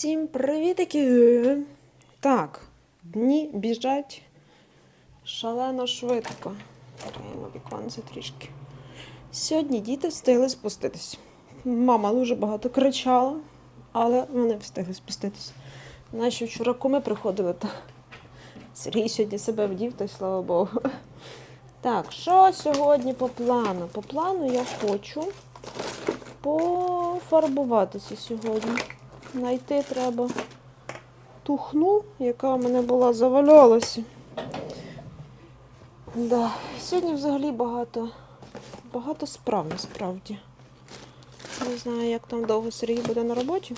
Всім привітики! Так, дні біжать шалено швидко. Тримаємо віконце трішки. Сьогодні діти встигли спуститись. Мама дуже багато кричала, але вони встигли спуститись. Наші вчора куми приходили, та Сергій сьогодні себе вдів, то й слава Богу. Так, що сьогодні по плану? По плану я хочу пофарбуватися сьогодні. Найти треба ту хну, яка в мене була завалялася. Да. Сьогодні взагалі багато, багато справ насправді. Не знаю, як там довго Сергій буде на роботі.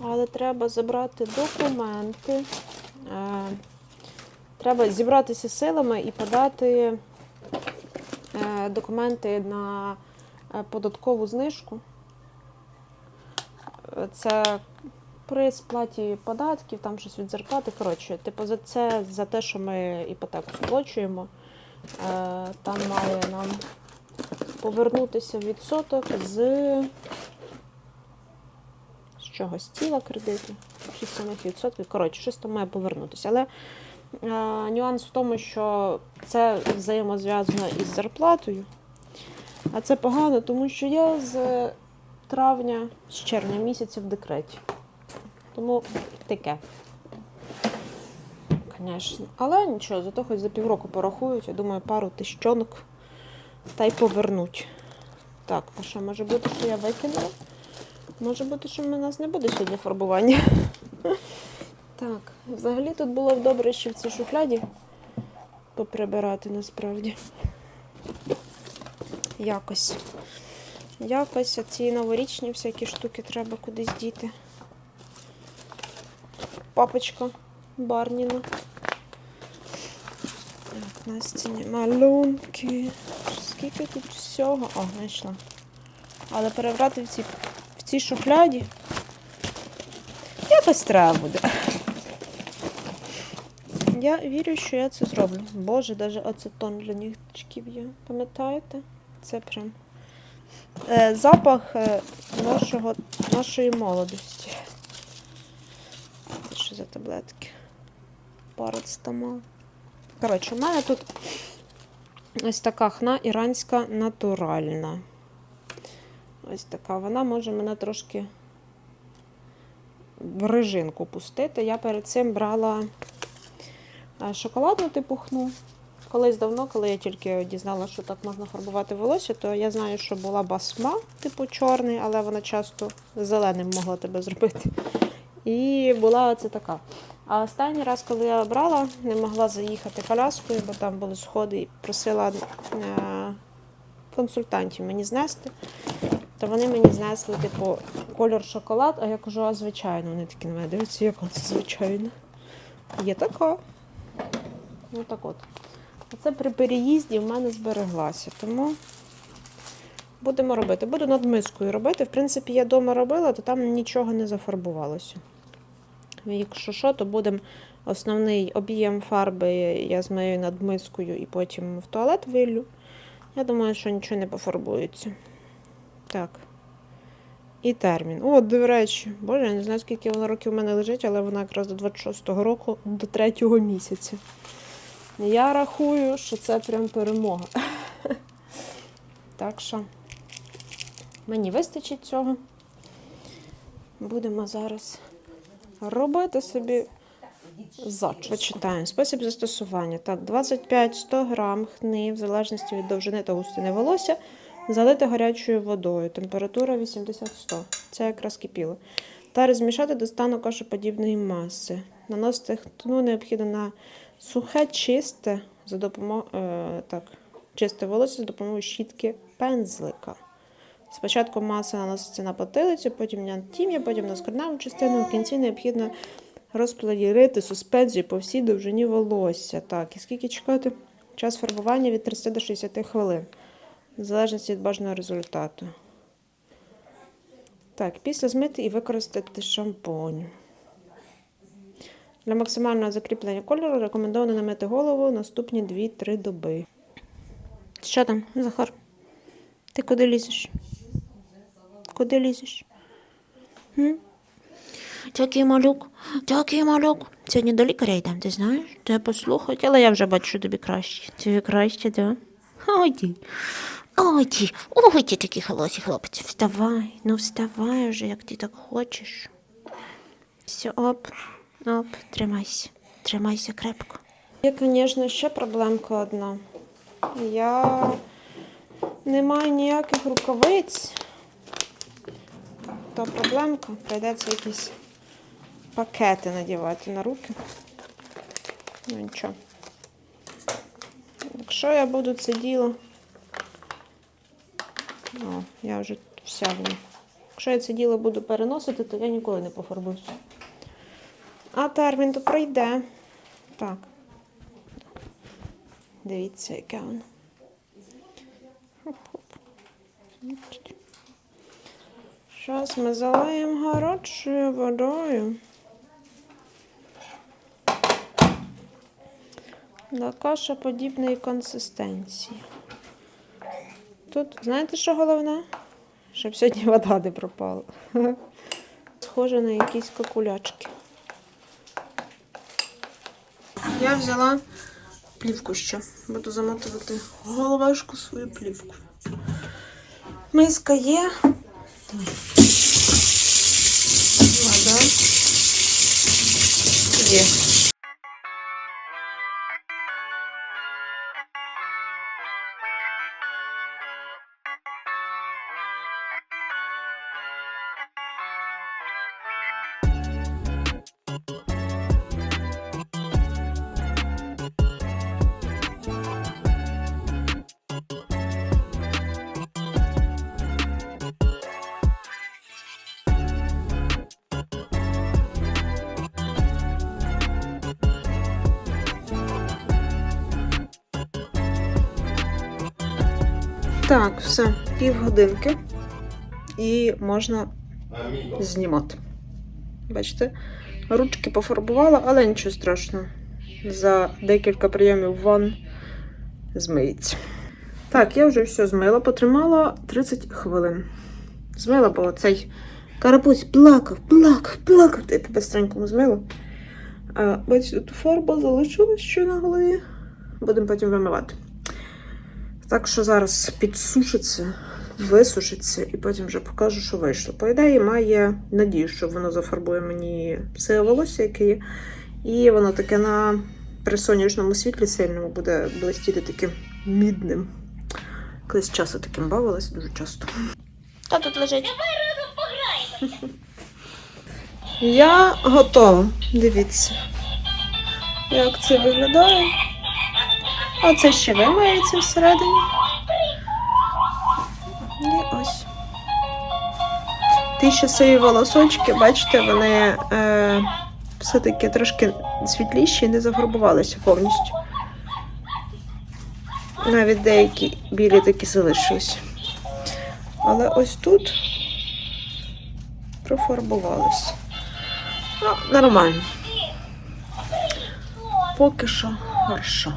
Але треба забрати документи. Е, треба зібратися силами і подати е, документи на е, податкову знижку. Це при сплаті податків, там щось від зарплати. Коротше, типу, за це за те, що ми іпотеку сплачуємо, е, там має нам повернутися відсоток з, з чого? З тіла кредиту, чи з самих відсотків. Коротше, щось там має повернутися. Але е, нюанс в тому, що це взаємозв'язано із зарплатою. А це погано, тому що я з травня, з червня місяця в декреті. Тому таке. Звісно. Але нічого, зато хоч за півроку порахують, я думаю, пару тисячонок та й повернуть. Так, а що може бути, що я викинула? Може бути, що в нас не буде сьогодні фарбування. Так, взагалі тут було б добре ще в цій шухляді поприбирати насправді. Якось. Якось ці новорічні всякі штуки треба кудись діти. Папочка Барніна. Так, на стіні малюнки. Скільки тут всього? О, знайшла. Але перебрати в ці, в цій шухляді якось треба буде. Я вірю, що я це зроблю. Боже, навіть ацетон для нігтичків є. Пам'ятаєте? Це прям запах е, нашого, нашої молодості. Це що за таблетки? Парацетамол. Коротше, у мене тут ось така хна іранська натуральна. Ось така. Вона може мене трошки в режинку пустити. Я перед цим брала е, шоколадну типу хну. Колись давно, коли я тільки дізналася, що так можна фарбувати волосся, то я знаю, що була басма, типу чорний, але вона часто зеленим могла тебе зробити. І була оце така. А останній раз, коли я брала, не могла заїхати коляскою, бо там були сходи і просила е, консультантів мені знести. То вони мені знесли, типу, кольор шоколад, а я кажу, а звичайно. Вони такі на мене дивляться, як це звичайно. Є така. Ну так от. Оце при переїзді в мене збереглася, тому будемо робити. Буду над мискою робити. В принципі, я вдома робила, то там нічого не зафарбувалося. Якщо що, то будемо основний об'єм фарби я змию над мискою і потім в туалет виллю. Я думаю, що нічого не пофарбується. Так. І термін. О, до речі, боже, я не знаю, скільки вона років у мене лежить, але вона якраз до 26-го року, до 3-го місяця. Я рахую, що це прям перемога. Так що мені вистачить цього. Будемо зараз робити собі зач. Почитаємо. Спосіб застосування. Так, 25-100 грам хни, в залежності від довжини та густини волосся, залити гарячою водою. Температура 80-100. Це якраз кипіло. Та розмішати до стану кашоподібної маси. Наносити хну необхідно на сухе, чисте за допомогою е, так, чисте волосся за допомогою щітки пензлика. Спочатку маса наноситься на потилицю, потім на тім'я, потім на скорневу частину. В кінці необхідно розплодірити суспензію по всій довжині волосся. Так, і скільки чекати? Час фарбування від 30 до 60 хвилин, в залежності від бажаного результату. Так, після змити і використати шампунь. Для максимального закріплення кольору рекомендовано намити голову наступні 2-3 доби. Що там, Захар? Ти куди лізеш? Куди лізеш? М? такий малюк, такий малюк. Сьогодні до лікаря йдемо, ти знаєш? Тебе послухати, але я вже бачу, тобі краще. Тобі краще. Ой, ти. Ой, ти такий холосий хлопець. Вставай, ну вставай вже, як ти так хочеш. Все, оп, оп, тримайся. Тримайся крепко. Є, звісно, ще проблемка одна. Я не маю ніяких рукавиць. То проблемка. Прийдеться якісь пакети надівати на руки. Ну нічого. Якщо я буду це діло. О, я вже вся в. Якщо я це діло буду переносити, то я ніколи не пофарбуюся. А термін то пройде. Так. Дивіться, яке воно. Зараз ми залаємо гарячою водою. До каша подібної консистенції. Тут, знаєте, що головне? Щоб сьогодні вода не пропала. Схоже на якісь какулячки. Я взяла плівку ще. Буду замотувати головешку свою плівку. Миска є. Вода. Є. Так, все, півгодинки. І можна знімати. Бачите, ручки пофарбувала, але нічого страшного. За декілька прийомів ван змиється. Так, я вже все змила, потримала 30 хвилин. Змила, бо цей карапусь плакав, плакав, плакав. Я тебе стренькому змила. Бачите, тут фарба залишилась ще на голові. Будемо потім вимивати. Так що зараз підсушиться, висушиться і потім вже покажу, що вийшло. По ідеї, має надію, що воно зафарбує мені все волосся, яке є. І воно таке на при сонячному світлі сильному буде блистіти таким мідним. Колись часу таким бавилась дуже часто. Хто тут лежить? Я готова. Дивіться, як це виглядає. А це ще вимається всередині. І ось. Ті щасливі волосочки, бачите, вони е, все-таки трошки світліші і не зафарбувалися повністю. Навіть деякі білі такі залишились. Але ось тут профарбувалися. Ну, нормально. Поки що хорошо.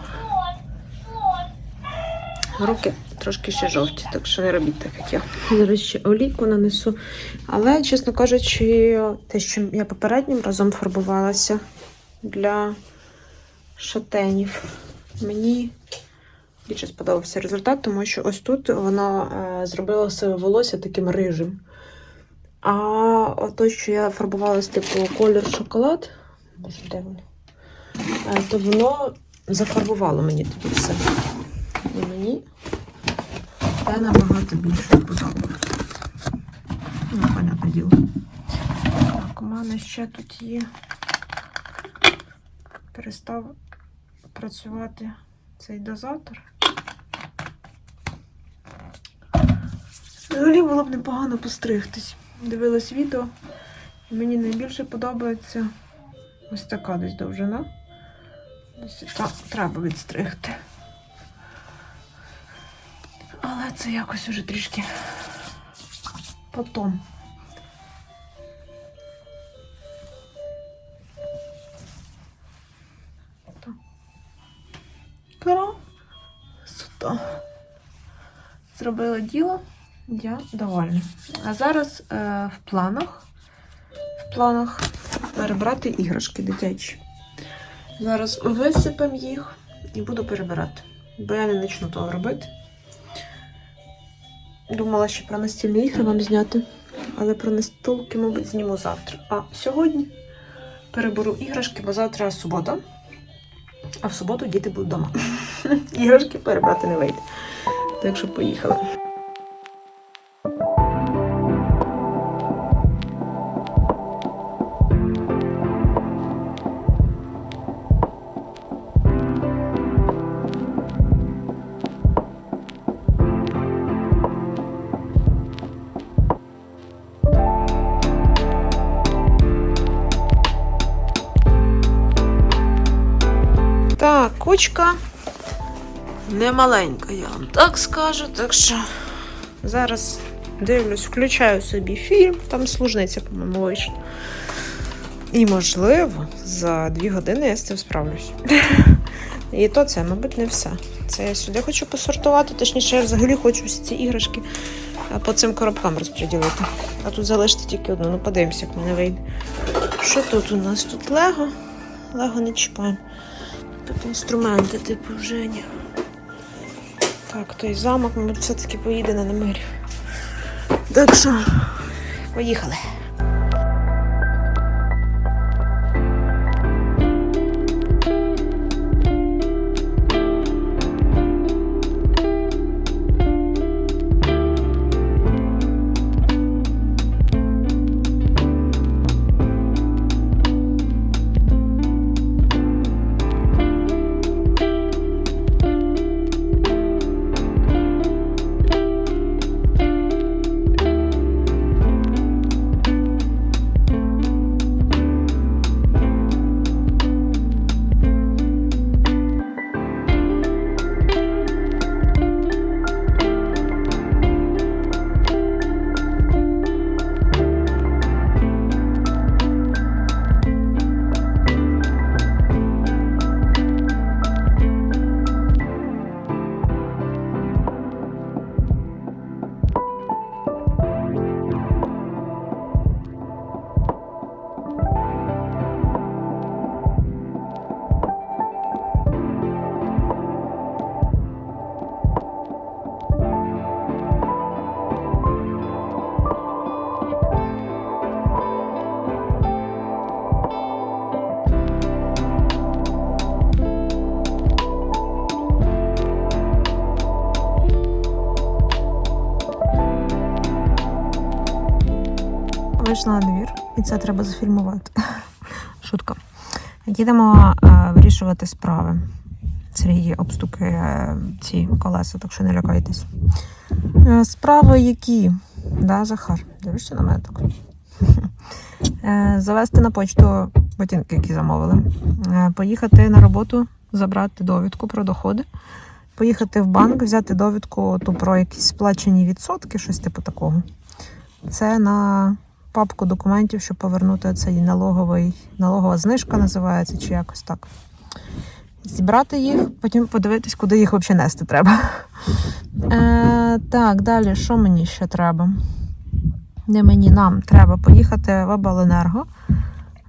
Руки трошки ще жовті, так що не робіть так, як я. Зараз ще олійку нанесу. Але, чесно кажучи, те, що я попереднім разом фарбувалася для шатенів, мені більше сподобався результат, тому що ось тут воно е, зробило своє волосся таким рижим. А то, що я фарбувалася типу колір шоколад, боже, де воно? Е, то воно зафарбувало мені тоді все. І мені це набагато більше подобалося. Ну, понятне діло. Так, у мене ще тут є. Перестав працювати цей дозатор. Взагалі було б непогано постригтись. Дивилась відео. І мені найбільше подобається ось така десь довжина. Десь так треба відстригти. Це якось уже трішки потом. Так. Красота. Зробила діло. Я довольна. А зараз е, в планах. В планах перебрати іграшки дитячі. Зараз висипемо їх і буду перебирати. Бо я не почну того робити. Думала ще про настільні ігри вам зняти, але про настолки, мабуть, зніму завтра. А сьогодні переберу іграшки, бо завтра субота. А в суботу діти будуть вдома. Іграшки перебрати не вийде. Так що поїхали. Так, кучка не маленька, я вам так скажу. Так що зараз дивлюсь, включаю собі фільм, там служниця, по-моєму, вийшла. І, можливо, за дві години я з цим справлюсь. І то це, мабуть, не все. Це я сюди хочу посортувати, точніше, я взагалі хочу всі ці іграшки по цим коробкам розподілити. А тут залишити тільки одну. Ну, подивимося, як мене вийде. Що тут у нас? Тут Лего. Лего не чіпаємо. Тут інструменти, типу Жені. Так, той замок, мабуть, все-таки поїде на намирів. Так що, поїхали. Вийшла на двір, і це треба зафільмувати. Шутка. Їдемо е, вирішувати справи. Сергій обстукує е, ці колеса, так що не лякайтесь. Е, справи які? Да, Захар? Дивишся на мене так? Е, завести на почту ботинки, які замовили. Е, поїхати на роботу, забрати довідку про доходи. Поїхати в банк, взяти довідку ту про якісь сплачені відсотки, щось типу такого. Це на папку документів, щоб повернути цей налоговий, налогова знижка називається, чи якось так. Зібрати їх, потім подивитись, куди їх взагалі нести треба. Е, так, далі, що мені ще треба? Не мені, нам треба поїхати в Обленерго,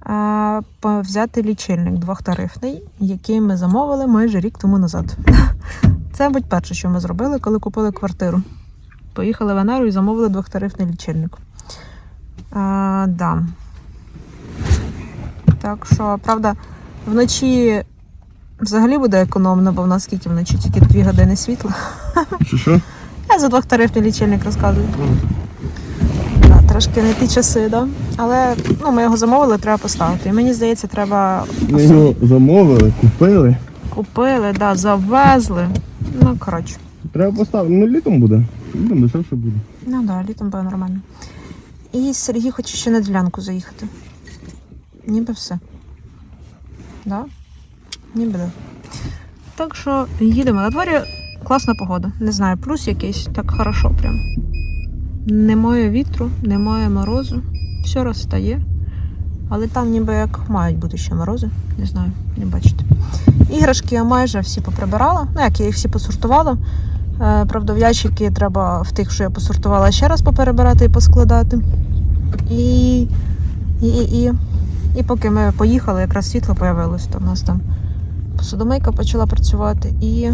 е, взяти лічильник двохтарифний, який ми замовили майже рік тому назад. Це, мабуть, перше, що ми зробили, коли купили квартиру. Поїхали в Енеру і замовили двохтарифний лічильник. А, да. Так що, правда, вночі взагалі буде економно, бо в нас скільки вночі тільки 2 години світла. Що що? Я за двохтарифний лічильник розказую. Да, трошки не ті часи, да? але ну, ми його замовили, треба поставити. І мені здається, треба Ми його замовили, купили. купили, да, завезли. Ну, коротше. Треба поставити. Ну літом буде. Літом дешевше буде. Ну да, літом буде нормально. І Сергій хоче ще на ділянку заїхати. Ніби все. Да? Ніби да. Так що їдемо. На дворі класна погода. Не знаю, плюс якийсь, так хорошо прям. Немає вітру, немає морозу. Все розстає. Але там ніби як мають бути ще морози. Не знаю, не бачите. Іграшки я майже всі поприбирала. Ну, як я їх всі посортувала. Е, Правда, в ящики треба в тих, що я посортувала, ще раз поперебирати і поскладати. І, і, і, і, І поки ми поїхали, якраз світло появилось, то в нас там посудомийка почала працювати і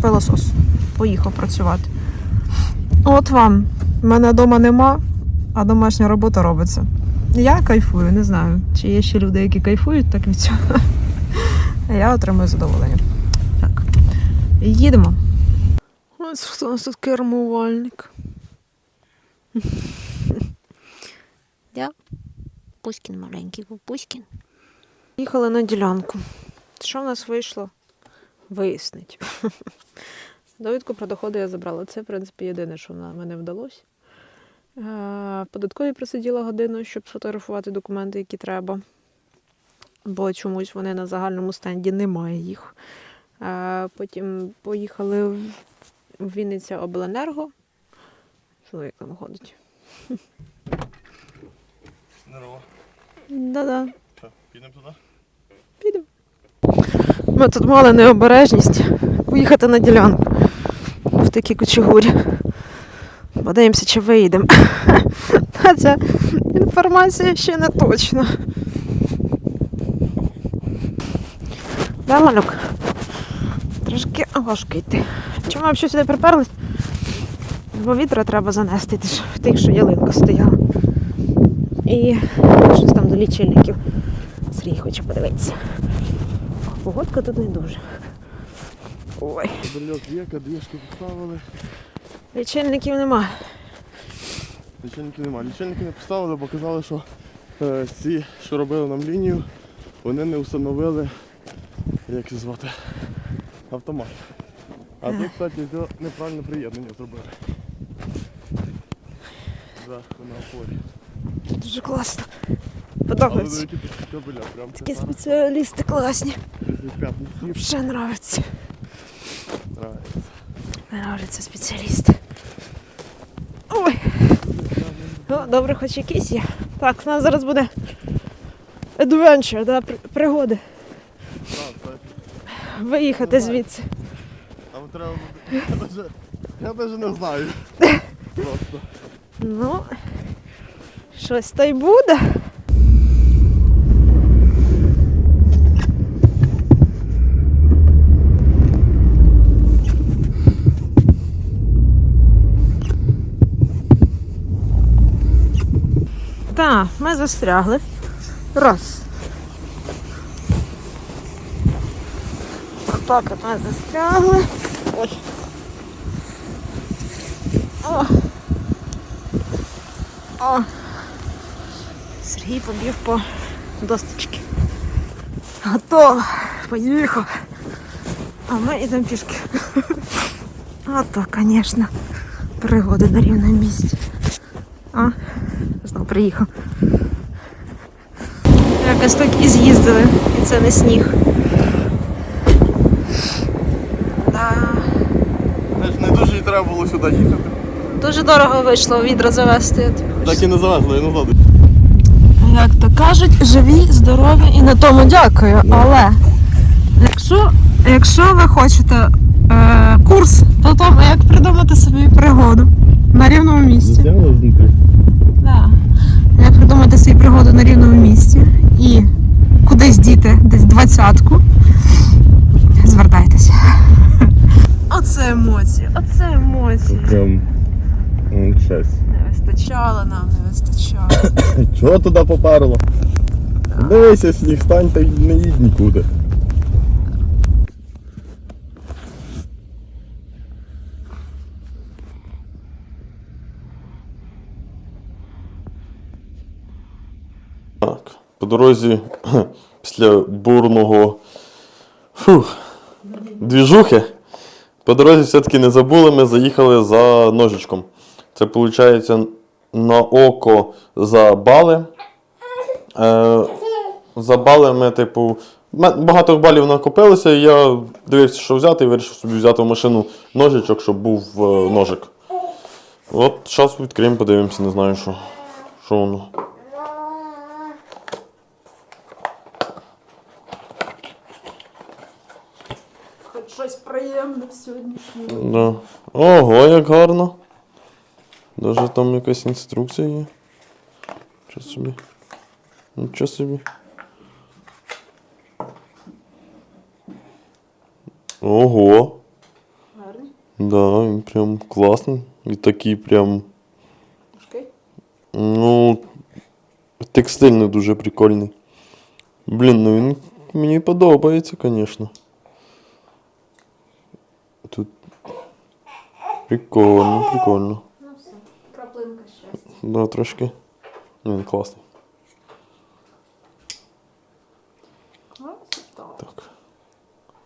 пилосос поїхав працювати. От вам. Мене вдома нема, а домашня робота робиться. Я кайфую, не знаю, чи є ще люди, які кайфують так від цього. А я отримую задоволення. Так. Їдемо. Ось хто у нас тут кермувальник. Да? Пуськін маленький був Пуськін. Їхали на ділянку. Що в нас вийшло? Вияснить. Довідку про доходи я забрала. Це, в принципі, єдине, що на мене вдалося. Е, в Податкові просиділа годину, щоб сфотографувати документи, які треба. Бо чомусь вони на загальному стенді немає їх. Е, Потім поїхали в Вінниця Обленерго. Як там ходить? Здорово. Да-да. Що, підемо туди? Підемо. Ми тут мали необережність поїхати на ділянку в такій кучугурі. Подивимося, чи виїдемо. Та ця інформація ще не точна. Да, малюк? Трошки важко йти. Чому ми взагалі сюди приперлись? Бо вітра треба занести, ти ж тих, що ялинка стояла. І щось там до лічильників. Сергій хоче подивитися. Погодка тут не дуже. Ой, Бельок є, кадішки поставили. лічильників нема. Лічильників немає. Лічильники не поставили, бо казали, що е, ці, що робили нам лінію, вони не встановили, як це звати, автомат. А тут, кстати, неправильне приєднання зробили. За, на опорі. Дуже класно. Подобається. такі спеціалісти класні. П'ятниці. Вже нравиться. Нравляться спеціалісти. Ой. Ну, добре, хоч якісь є. Так, у нас зараз буде adventure, да, пригоди. Виїхати звідси. Там треба буде. Я даже не знаю. Просто. Ну, щось то й буде. Так, ми застрягли. Раз. Так, от ми застрягли. Ой. О. О. Сергій побіг по досточки. Готово. Поїхав. А ми йдемо пішки. Ото, звісно, пригоди на рівному місці. А, знов приїхав. Якось так і з'їздили, і це не сніг. Да. Не дуже і треба було сюди їхати. Дуже дорого вийшло відра завести. Так і не завезли, і назад. Як то кажуть, живі, здорові і на тому дякую. Але якщо, якщо ви хочете е, курс по тому, як придумати собі пригоду на рівному місці, да. як придумати собі пригоду на рівному місці і кудись діти десь двадцятку, звертайтеся. Оце емоції, оце емоції. Щось. Не вистачало нам, не вистачало. Чого туди поперло? Дивися, сніг, стань та й не їдь нікуди. Так, по дорозі після бурного фух, двіжухи. По дорозі все-таки не забули, ми заїхали за ножичком. Це виходить на око за бали. Е, за бали ми, типу, багато балів накопилося, і я дивився, що взяти, і вирішив собі взяти в машину ножичок, щоб був е, ножик. От зараз відкриємо, подивимося, не знаю, що, що воно. Хоч щось приємне сьогоднішнє. Да. Ого, як гарно. Даже там якась инструкция есть. Що себе. Ну, Нічого себе? Ого! Гарний? Да, прям класний. И такие прям. Важкий? Ну. текстильный дуже прикольный. Блин, ну він мені подобається, конечно. Тут прикольно, прикольно. Да, трошки. Він класний.